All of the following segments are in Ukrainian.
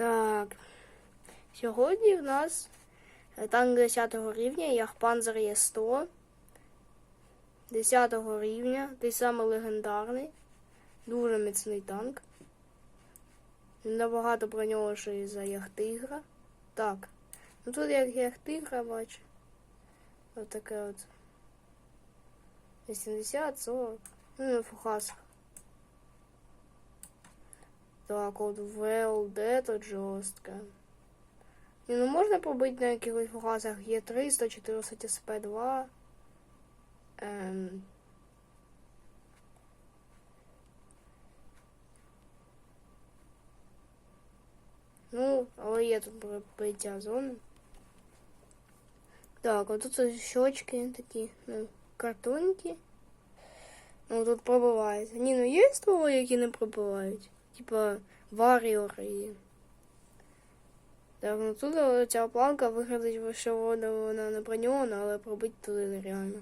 Так. Сьогодні в нас е, танк 10 рівня, Яхпанзер є 100. 10 рівня, той самий легендарний. Дуже міцний танк. Набагато броньовіший за Яхтигра. Так. Ну тут як Яхтигра бачу. Ось таке от. 80, 40. Ну, на фухасах. Так, от ВЛД тут жорстко. Ні, ну можна побити на якихось фугасах є 300, 400 СП2. Ем... Ну, але є тут пробиття зони. Так, от тут щочки такі, ну, картонки. Ну, тут пробивається. Ні, ну є стволи, які не пробивають. Типа Warrior і. Так, тут е, ця планка виглядить, що вона, вона не броньована, але пробити туди нереально.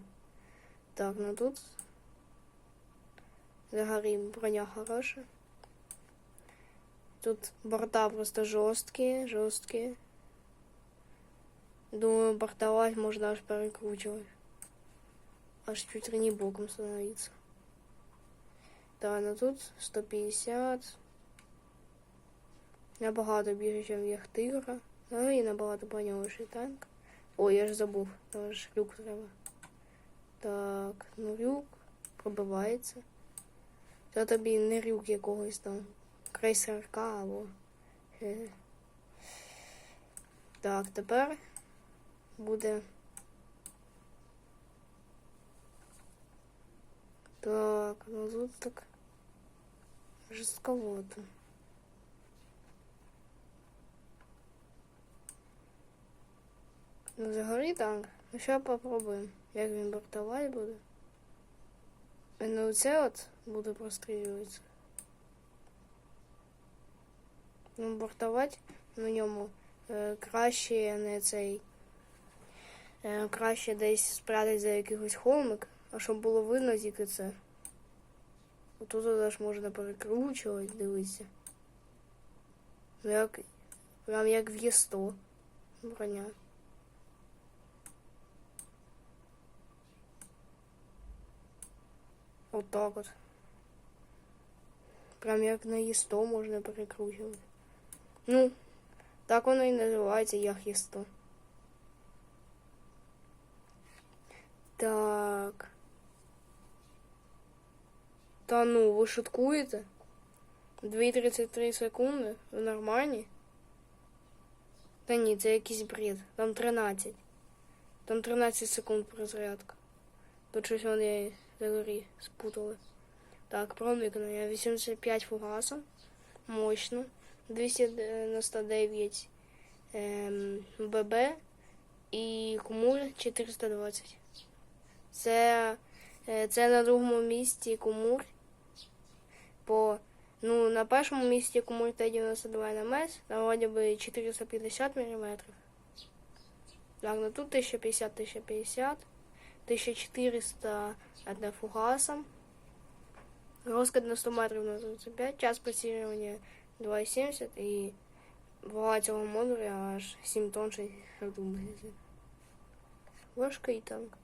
Так, ну тут. Взагалі броня хороша. Тут борта просто жорсткі, жорсткі. Думаю, бортовать можно аж перекручивать. Аж чуть ли не боком становиться. Да, ну тут 150. Набагато більше, ніж в Яхтигра. Ну і набагато броньовіший танк. Ой, я ж забув, там ж люк треба. Так, ну люк пробивається. Це тобі не люк якогось там. Крейсерка або. е. Так, тепер буде. Так, ну тут так жорстковато. Ну, загорі так. Ну, що попробуємо, як він бортувати буде. Е, Ну, це от буде прострілюватися. Ну, бортувати на ньому е, краще не цей. Е, краще десь спрятати за якийсь холмик, а щоб було видно тільки це. Отут аж можна перекручувати, дивитися. Ну як. Прям як в Є100 броня. Отак от. Прям як на Є100 можна перекручувати. Ну, так воно і називається як Є100. Так. Та ну, ви шуткуєте? 2,33 секунди? Ви нормальні? Та ні, це якийсь бред. Там 13. Там 13 секунд перезарядка. Тут щось вони загорі спутали. Так, проникнення 85 фугасом. Мощно. 299 ем, ББ і кумуль 420. Це, е, це на другому місці кумур. По, ну, на першому місці кумур Т-92 НМС, на вроді би 450 мм. Так, ну тут 1050, 1050, 1400 одна фугасом. Розкид на 100 метрів на 35, час прицілювання 2,70 і вага цього модуля аж 7 тонн 60 магазин. Важкий танк.